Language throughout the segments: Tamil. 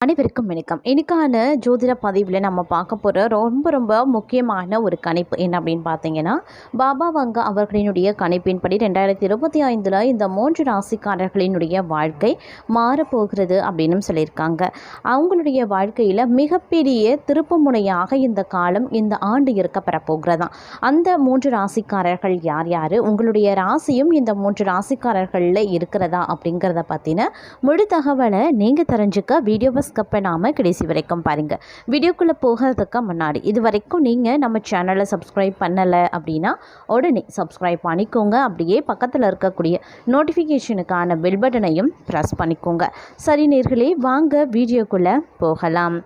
அனைவருக்கும் வணக்கம். இன்னைக்கான ஜோதிட பதிவில் நம்ம பார்க்க போகிற ரொம்ப ரொம்ப முக்கியமான ஒரு கணிப்பு என்ன அப்படின்னு பார்த்தீங்கன்னா பாபா வங்க அவர்களினுடைய கணிப்பின்படி ரெண்டாயிரத்தி இருபத்தி ஐந்தில் இந்த மூன்று ராசிக்காரர்களினுடைய வாழ்க்கை மாறப்போகிறது அப்படின்னு சொல்லியிருக்காங்க. அவங்களுடைய வாழ்க்கையில் மிகப்பெரிய திருப்பு முனையாக இந்த காலம் இந்த ஆண்டு இருக்கப்பெற போகிறதா? அந்த மூன்று ராசிக்காரர்கள் யார் யார்? உங்களுடைய ராசியும் இந்த மூன்று ராசிக்காரர்களில் இருக்கிறதா அப்படிங்கிறத பற்றின முழு தகவலை நீங்கள் தெரிஞ்சுக்க வீடியோவை சப்ஸ்கிரைப் பண்ணாமல் கடைசி வரைக்கும் பாருங்கள் வீடியோக்குள்ளே போகிறதுக்கு முன்னாடி இது வரைக்கும் நீங்கள் நம்ம சேனலை சப்ஸ்கிரைப் பண்ணலை அப்படின்னா உடனே சப்ஸ்கிரைப் பண்ணிக்கோங்க. அப்படியே பக்கத்தில் இருக்கக்கூடிய நோட்டிஃபிகேஷனுக்கான பெல் பட்டனையும் ப்ரெஸ் பண்ணிக்கோங்க. சரி நேர்களே வாங்க வீடியோக்குள்ளே போகலாம்.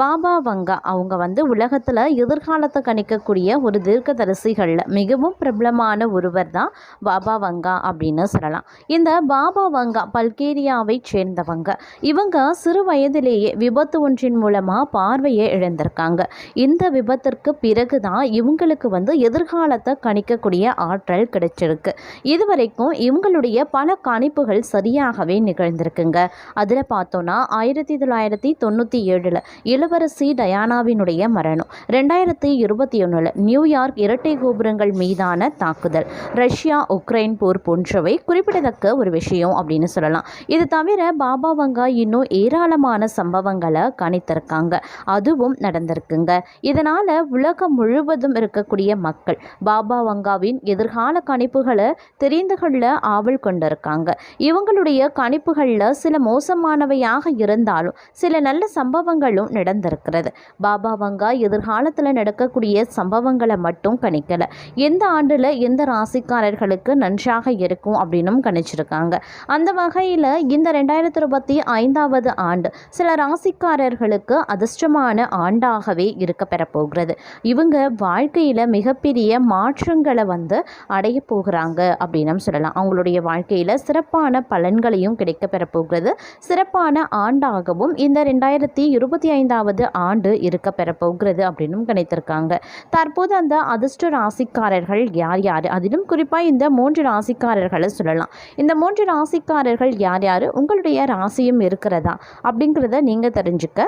பாபா வங்கா அவங்க வந்து உலகத்தில் எதிர்காலத்தை கணிக்கக்கூடிய ஒரு தீர்க்கதரிசிகளில் மிகவும் பிரபலமான ஒருவர் தான் பாபா வங்கா அப்படின்னு சொல்லலாம். இந்த பாபா வங்கா பல்கேரியாவை சேர்ந்தவங்க. இவங்க சிறு வயதிலேயே விபத்து ஒன்றின் மூலமாக பார்வையை இழந்திருக்காங்க. இந்த விபத்திற்கு பிறகு தான் இவங்களுக்கு வந்து எதிர்காலத்தை கணிக்கக்கூடிய ஆற்றல் கிடைச்சிருக்கு. இதுவரைக்கும் இவங்களுடைய பல கணிப்புகள் சரியாகவே நிகழ்ந்திருக்குங்க. அதில் பார்த்தோன்னா ஆயிரத்தி தொள்ளாயிரத்தி தொண்ணூற்றி ஏழில் இளவரசி டயானாவினுடைய மரணம் ரெண்டாயிரத்தி இருபத்தி ஒன்றில் நியூயார்க் இரட்டை கோபுரங்கள் மீதான தாக்குதல் ரஷ்யா உக்ரைன் போர் போன்றவை குறிப்பிடத்தக்க ஒரு விஷயம் அப்படின்னு சொல்லலாம். இது தவிர பாபா வங்கா இன்னும் ஏராளமான சம்பவங்களை கணித்திருக்காங்க. அதுவும் நடந்திருக்குங்க. இதனால் உலகம் முழுவதும் இருக்கக்கூடிய மக்கள் பாபா வங்காவின் எதிர்கால கணிப்புகளை தெரிந்து கொள்ள ஆவல் கொண்டிருக்காங்க. இவங்களுடைய கணிப்புகளில் சில மோசமானவையாக இருந்தாலும் சில நல்ல சம்பவங்களும் நடந்திருக்கிறது. பாபா வங்கா எதிர்காலத்தில் நடக்கக்கூடிய சம்பவங்களை மட்டும் கணிக்கலை. எந்த ஆண்டில் எந்த ராசிக்காரர்களுக்கு நன்றாக இருக்கும் அப்படின்னும் கணிச்சிருக்காங்க. அந்த வகையில் இந்த ரெண்டாயிரத்தி இருபத்தி ஐந்தாவது ஆண்டு சில ராசிக்காரர்களுக்கு அதிர்ஷ்டமான ஆண்டாகவே இருக்க பெறப்போகிறது இவங்க வாழ்க்கையில் மிகப்பெரிய மாற்றங்களை வந்து அடைய போகிறாங்க அப்படின்னு சொல்லலாம். அவங்களுடைய வாழ்க்கையில் சிறப்பான பலன்களையும் கிடைக்க பெறப்போகிறது சிறப்பான ஆண்டாகவும் இந்த ரெண்டாயிரத்தி இருபத்தி ஐந்தாவது ஆண்டு இருக்க பெறப்போகிறது அப்படின்னும் கணித்திருக்காங்க தற்போது அந்த அதிர்ஷ்ட ராசிக்காரர்கள் யார் யார்? அதிலும் குறிப்பாக இந்த மூன்று ராசிக்காரர்களை சொல்லலாம். இந்த மூன்று ராசிக்காரர்கள் யார் யார்? உங்களுடைய ராசியும் இருக்கிறதா? அப்படிங்கிறத நீங்கள் தெரிஞ்சுக்க.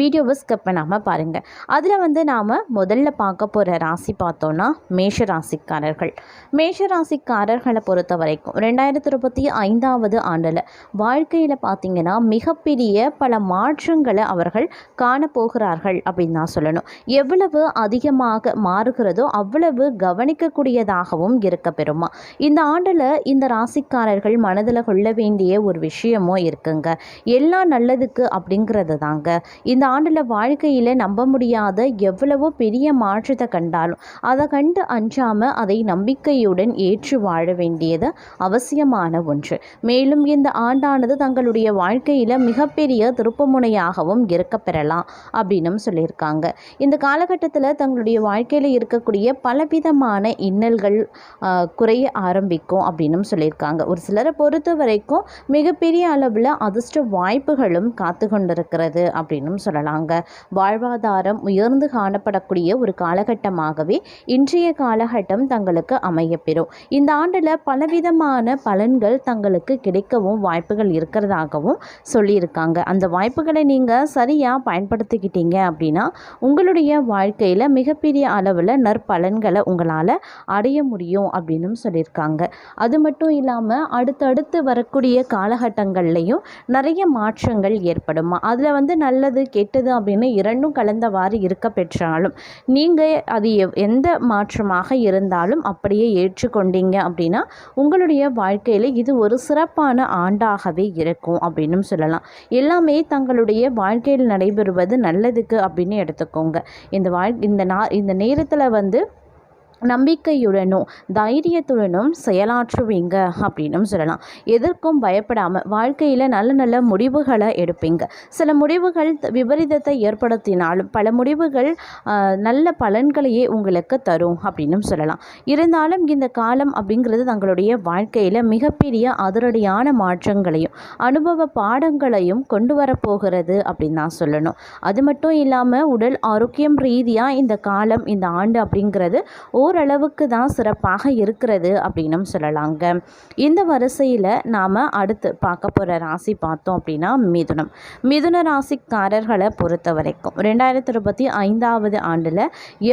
வீடியோவை ஸ்கிப் பண்ணாமல் பாருங்கள் அதில் வந்து நாம் முதல்ல பார்க்க போகிற ராசி பார்த்தோன்னா மேஷ ராசிக்காரர்கள். மேஷ ராசிக்காரர்களை பொறுத்த வரைக்கும் ரெண்டாயிரத்தி இருபத்தி ஐந்தாவது ஆண்டில் வாழ்க்கையில் பார்த்திங்கன்னா மிகப்பெரிய பல மாற்றங்களை அவர்கள் காணப்போகிறார்கள் அப்படின்னு தான் சொல்லணும். எவ்வளவு அதிகமாக மாறுகிறதோ அவ்வளவு கவனிக்கக்கூடியதாகவும் இருக்க பெறுமா. இந்த ஆண்டில் இந்த ராசிக்காரர்கள் மனதில் கொள்ள வேண்டிய ஒரு விஷயமும் இருக்குங்க. எல்லாம் நல்லதுக்கு அப்படிங்கிறது தாங்க. இந்த ஆண்டில் வாழ்க்கையில் நம்ப முடியாத எவ்வளவோ பெரிய மாற்றத்தை கண்டாலும் அதை கண்டு அஞ்சாமல் அதை நம்பிக்கையுடன் ஏற்று வாழ வேண்டியது அவசியமான ஒன்று. மேலும் இந்த ஆண்டானது தங்களுடைய வாழ்க்கையில் மிகப்பெரிய திருப்புமுனையாகவும் இருக்க பெறலாம் அப்படின்னும் சொல்லியிருக்காங்க. இந்த காலகட்டத்தில் தங்களுடைய வாழ்க்கையில் இருக்கக்கூடிய பலவிதமான இன்னல்கள் குறைய ஆரம்பிக்கும் அப்படின்னும் சொல்லியிருக்காங்க. ஒரு சிலரை பொறுத்த வரைக்கும் மிகப்பெரிய அளவில் அதிர்ஷ்ட வாய்ப்புகளும் காத்து கொண்டிருக்கிறது அப்படின்னும் சொல்லலாங்க வாழ்வாதாரம் உயர்ந்து காணப்படக்கூடிய ஒரு காலகட்டமாகவே இன்றைய காலகட்டம் தங்களுக்கு அமையப்பெறும். இந்த ஆண்டில் பலவிதமான பலன்கள் தங்களுக்கு கிடைக்கவும் வாய்ப்புகள் இருக்கிறதாகவும் சொல்லியிருக்காங்க. அந்த வாய்ப்புகளை நீங்கள் சரியாக பயன்படுத்திக்கிட்டீங்க அப்படின்னா உங்களுடைய வாழ்க்கையில் மிகப்பெரிய அளவில் நற்பலன்களை உங்களால் அடைய முடியும் அப்படின்னும் சொல்லியிருக்காங்க. அது மட்டும் இல்லாமல் அடுத்தடுத்து வரக்கூடிய காலகட்டங்கள்லையும் நிறைய மாற்றங்கள் ஏற்படும். அதில் வந்து நல்லது கெட்டது அப்படின்னு இரண்டும் கலந்தவாறு இருக்க பெற்றாலும் நீங்கள் அது எவ்- எந்த மாற்றமாக இருந்தாலும் அப்படியே ஏற்றுக்கொண்டீங்க அப்படின்னா உங்களுடைய வாழ்க்கையில் இது ஒரு சிறப்பான ஆண்டாகவே இருக்கும் அப்படின்னும் சொல்லலாம். எல்லாமே தங்களுடைய வாழ்க்கையில் நடைபெறுவது நல்லதுக்கு அப்படின்னு எடுத்துக்கோங்க. இந்த வாழ் இந்த நா இந்த நேரத்தில் வந்து நம்பிக்கையுடனும் தைரியத்துடனும் செயலாற்றுவீங்க அப்படின்னும் சொல்லலாம். எதற்கும் பயப்படாமல் வாழ்க்கையில் நல்ல நல்ல முடிவுகளை எடுப்பீங்க. சில முடிவுகள் த- விபரீதத்தை ஏற்படுத்தினாலும் பல முடிவுகள் நல்ல பலன்களையே உங்களுக்கு தரும் அப்படின்னும் சொல்லலாம். இருந்தாலும் இந்த காலம் அப்படிங்கிறது தங்களுடைய வாழ்க்கையில் மிகப்பெரிய அதிரடியான மாற்றங்களையும் அனுபவ பாடங்களையும் கொண்டு வரப்போகிறது அப்படின்னு தான் சொல்லணும். அது மட்டும் இல்லாமல் உடல் ஆரோக்கியம் ரீதியாக இந்த காலம் இந்த ஆண்டு அப்படிங்கிறது ஓர் ஓரளவுக்கு தான் சிறப்பாக இருக்கிறது அப்படின்னும் சொல்லலாங்க. இந்த வரிசையில் நாம் அடுத்து பார்க்க போகிற ராசி பார்த்தோம் அப்படின்னா மிதுனம். மிதுன ராசிக்காரர்களை பொறுத்த வரைக்கும் ரெண்டாயிரத்தி இருபத்தி ஐந்தாவது ஆண்டில்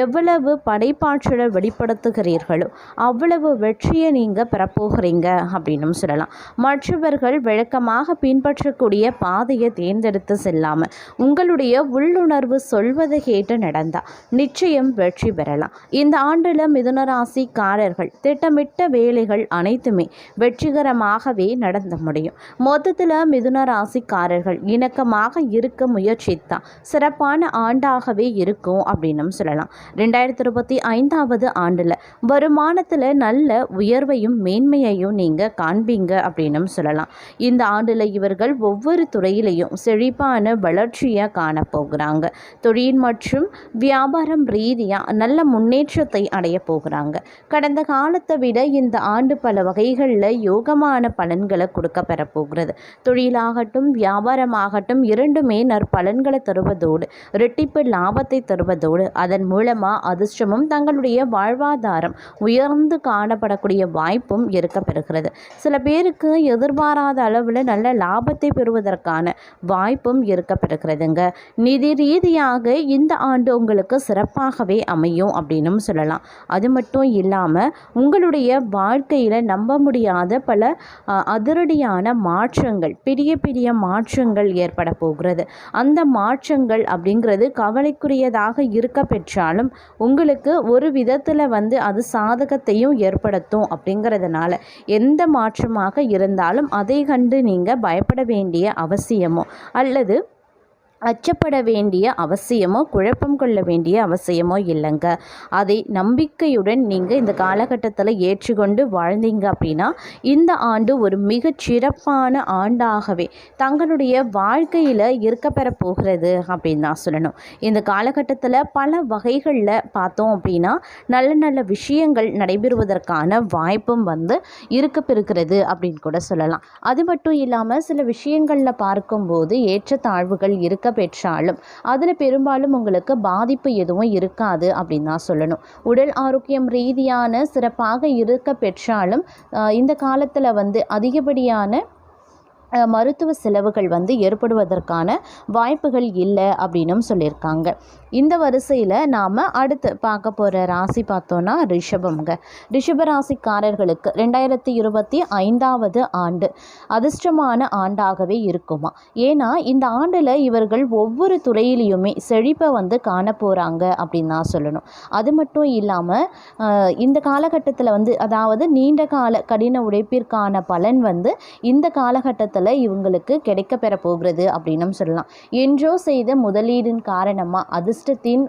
எவ்வளவு படைப்பாற்றலை வெளிப்படுத்துகிறீர்களோ அவ்வளவு வெற்றியை நீங்கள் பெறப்போகிறீங்க அப்படின்னும் சொல்லலாம். மற்றவர்கள் விளக்கமாக பின்பற்றக்கூடிய பாதையை தேர்ந்தெடுத்து செல்லாமல் உங்களுடைய உள்ளுணர்வு சொல்வதை கேட்டு நடந்தால் நிச்சயம் வெற்றி பெறலாம். இந்த ஆண்டில் மிதுன ராசிக்காரர்கள் திட்டமிட்ட வேலைகள் அனைத்துமே வெற்றிகரமாகவே நடந்து முடியும். மொத்தத்தில் மிதுன ராசிக்காரர்கள் இணக்கமாக இருக்க முயற்சித்தா சிறப்பான ஆண்டாகவே இருக்கும் அப்படின்னும் சொல்லலாம். ரெண்டாயிரத்தி இருபத்தி ஐந்தாவது ஆண்டில் வருமானத்தில் நல்ல உயர்வையும் மேன்மையையும் நீங்கள் காண்பீங்க அப்படின்னும் சொல்லலாம். இந்த ஆண்டில் இவர்கள் ஒவ்வொரு துறையிலையும் செழிப்பான வளர்ச்சியை காணப்போகிறாங்க. தொழில் மற்றும் வியாபாரம் ரீதியாக நல்ல முன்னேற்றத்தை அடைய போகிறாங்க. கடந்த காலத்தை விட இந்த ஆண்டு பல வகைகளில் யோகமான பலன்களை கொடுக்க பெறப்போகிறது தொழிலாகட்டும் வியாபாரமாகட்டும் இரண்டுமே நற்பலன்களை தருவதோடு இரட்டிப்பு லாபத்தை தருவதோடு அதன் மூலமாக அதிர்ஷ்டமும் தங்களுடைய வாழ்வாதாரம் உயர்ந்து காணப்படக்கூடிய வாய்ப்பும் இருக்க பெறுகிறது. சில பேருக்கு எதிர்பாராத அளவில் நல்ல லாபத்தை பெறுவதற்கான வாய்ப்பும் இருக்க பெறுகிறதுங்க. நிதி ரீதியாக இந்த ஆண்டு உங்களுக்கு சிறப்பாகவே அமையும் அப்படின்னும் சொல்லலாம். அது மட்டும் இல்லாமல் உங்களுடைய வாழ்க்கையில் நம்ப முடியாத பல அதிரடியான மாற்றங்கள் பெரிய பெரிய மாற்றங்கள் ஏற்பட போகிறது. அந்த மாற்றங்கள் அப்படிங்கிறது கவலைக்குரியதாக இருக்க பெற்றாலும் உங்களுக்கு ஒரு விதத்தில் வந்து அது சாதகத்தையும் ஏற்படுத்தும் அப்படிங்கிறதுனால எந்த மாற்றமாக இருந்தாலும் அதை கண்டு நீங்கள் பயப்பட வேண்டிய அவசியமோ? அல்லது அச்சப்பட வேண்டிய அவசியமோ குழப்பம் கொள்ள வேண்டிய அவசியமோ இல்லைங்க. அதை நம்பிக்கையுடன் நீங்கள் இந்த காலகட்டத்தில் ஏற்றுக்கொண்டு வாழ்ந்தீங்க அப்படின்னா இந்த ஆண்டு ஒரு மிக சிறப்பான ஆண்டாகவே தங்களுடைய வாழ்க்கையில் இருக்க பெற போகிறது அப்படின்னு தான் சொல்லணும். இந்த காலகட்டத்தில் பல வகைகளில் பார்த்தோம் அப்படின்னா நல்ல நல்ல விஷயங்கள் நடைபெறுவதற்கான வாய்ப்பும் வந்து இருக்க அப்படின்னு கூட சொல்லலாம். அது மட்டும் இல்லாமல் சில விஷயங்களில் பார்க்கும்போது ஏற்றத்தாழ்வுகள் இருக்க பெற்றாலும் அதில் பெரும்பாலும் உங்களுக்கு பாதிப்பு எதுவும் இருக்காது அப்படின்னு தான் சொல்லணும். உடல் ஆரோக்கியம் ரீதியான சிறப்பாக இருக்க பெற்றாலும் இந்த காலத்தில் வந்து அதிகப்படியான மருத்துவ செலவுகள் வந்து ஏற்படுவதற்கான வாய்ப்புகள் இல்லை அப்படின்னும் சொல்லியிருக்காங்க. இந்த வரிசையில் நாம் அடுத்து பார்க்க போகிற ராசி பார்த்தோன்னா ரிஷபம்ங்க. ரிஷப ராசிக்காரர்களுக்கு ரெண்டாயிரத்தி இருபத்தி ஐந்தாவது ஆண்டு அதிர்ஷ்டமான ஆண்டாகவே இருக்குமா? ஏன்னா இந்த ஆண்டில் இவர்கள் ஒவ்வொரு துறையிலையுமே செழிப்பை வந்து காண போகிறாங்க அப்படின்னு தான் சொல்லணும். அது மட்டும் இல்லாமல் இந்த காலகட்டத்தில் வந்து அதாவது நீண்ட கால கடின உழைப்பிற்கான பலன் வந்து இந்த காலகட்டத்தில் இவங்களுக்கு கிடைக்க பெற போகிறது அப்படின்னும் சொல்லலாம். என்றோ செய்த முதலீடின் காரணமாக அதிர்ஷ்டத்தின்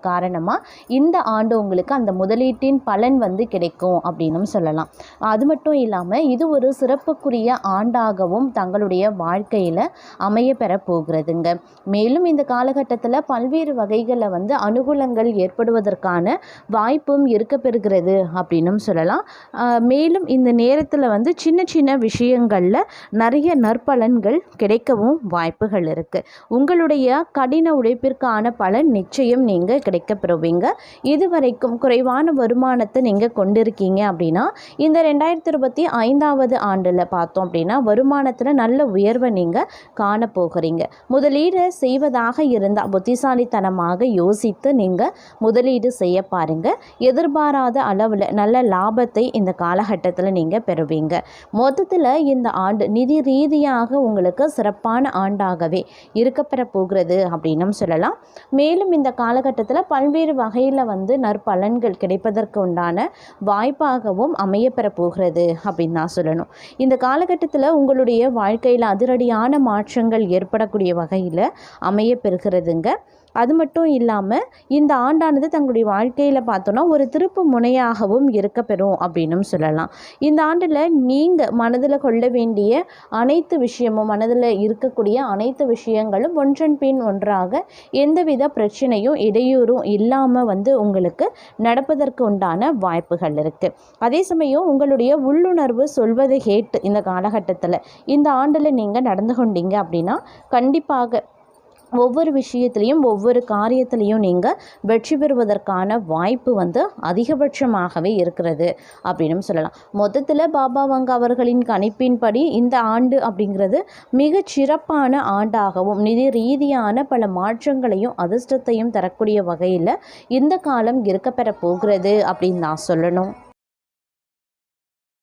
காரணமாக இந்த ஆண்டு உங்களுக்கு அந்த முதலீட்டின் பலன் வந்து கிடைக்கும் அப்படின்னும் சொல்லலாம். அது மட்டும் இல்லாமல் இது ஒரு சிறப்புக்குரிய ஆண்டாகவும் தங்களுடைய வாழ்க்கையில் அமைய பெற போகிறதுங்க. மேலும் இந்த காலகட்டத்தில் பல்வேறு வகைகளில் வந்து அனுகூலங்கள் ஏற்படுவதற்கான வாய்ப்பும் இருக்க பெறுகிறது அப்படின்னும் சொல்லலாம். ஆஹ் மேலும் இந்த நேரத்தில் வந்து சின்ன சின்ன விஷயங்களில் நிறைய நற்பலன்கள் கிடைக்கவும் வாய்ப்புகள் இருக்குது உங்களுடைய கடின உழைப்பிற்கான பலன் நிச்சயம் நீங்கள் கிடைக்க பெறுவீங்க இதுவரைக்கும் குறைவான வருமானத்தை நீங்கள் கொண்டிருக்கீங்க அப்படின்னா இந்த ரெண்டாயிரத்தி இருபத்தி ஐந்தாவது ஆண்டில் பார்த்தோம் அப்படின்னா வருமானத்தில் நல்ல உயர்வை நீங்கள் காண போகிறீங்க முதலீடு செய்வதாக இருந்தால் புத்திசாலித்தனமாக யோசித்து நீங்கள் முதலீடு செய்ய பாருங்க. எதிர்பாராத அளவில் நல்ல லாபத்தை இந்த காலகட்டத்தில் நீங்கள் பெறுவீங்க. மொத்தத்தில் இந்த ஆண்டு நிதி ரீதியாக உங்களுக்கு சிறப்பான ஆண்டாகவே இருக்கப்பெற போகிறது அப்படின்னும் சொல்லலாம். மேலும் இந்த காலகட்டத்தில் பல்வேறு வகையில் வந்து நற்பலன்கள் கிடைப்பதற்கு உண்டான வாய்ப்பாகவும் அமையப்பெற போகிறது அப்படின்னு தான் சொல்லணும். இந்த காலகட்டத்தில் உங்களுடைய வாழ்க்கையில் அதிரடியான மாற்றங்கள் ஏற்படக்கூடிய வகையில் அமையப்பெறுகிறதுங்க அது மட்டும் இல்லாமல் இந்த ஆண்டானது தங்களுடைய வாழ்க்கையில் பார்த்தோன்னா ஒரு திருப்பு முனையாகவும் இருக்க பெறும் அப்படின்னும் சொல்லலாம். இந்த ஆண்டில் நீங்கள் மனதில் கொள்ள வேண்டிய அனைத்து விஷயமும் மனதில் இருக்கக்கூடிய அனைத்து விஷயங்களும் ஒன்றன் பின் ஒன்றாக எந்தவித பிரச்சனையும் இடையூறும் இல்லாமல் வந்து உங்களுக்கு நடப்பதற்கு உண்டான வாய்ப்புகள் இருக்குது அதே சமயம் உங்களுடைய உள்ளுணர்வு சொல்வது கேட்டு இந்த காலகட்டத்தில் இந்த ஆண்டில் நீங்கள் நடந்து கொண்டீங்க அப்படின்னா கண்டிப்பாக ஒவ்வொரு விஷயத்துலேயும் ஒவ்வொரு காரியத்திலையும் நீங்கள் வெற்றி பெறுவதற்கான வாய்ப்பு வந்து அதிகபட்சமாகவே இருக்கிறது அப்படின்னு சொல்லலாம். மொத்தத்தில் பாபா வங்க அவர்களின் கணிப்பின்படி இந்த ஆண்டு அப்படிங்கிறது மிகச் சிறப்பான ஆண்டாகவும் நிதி ரீதியான பல மாற்றங்களையும் அதிர்ஷ்டத்தையும் தரக்கூடிய வகையில் இந்த காலம் இருக்கப்பெற போகிறது அப்படின்னு நான் சொல்லணும்.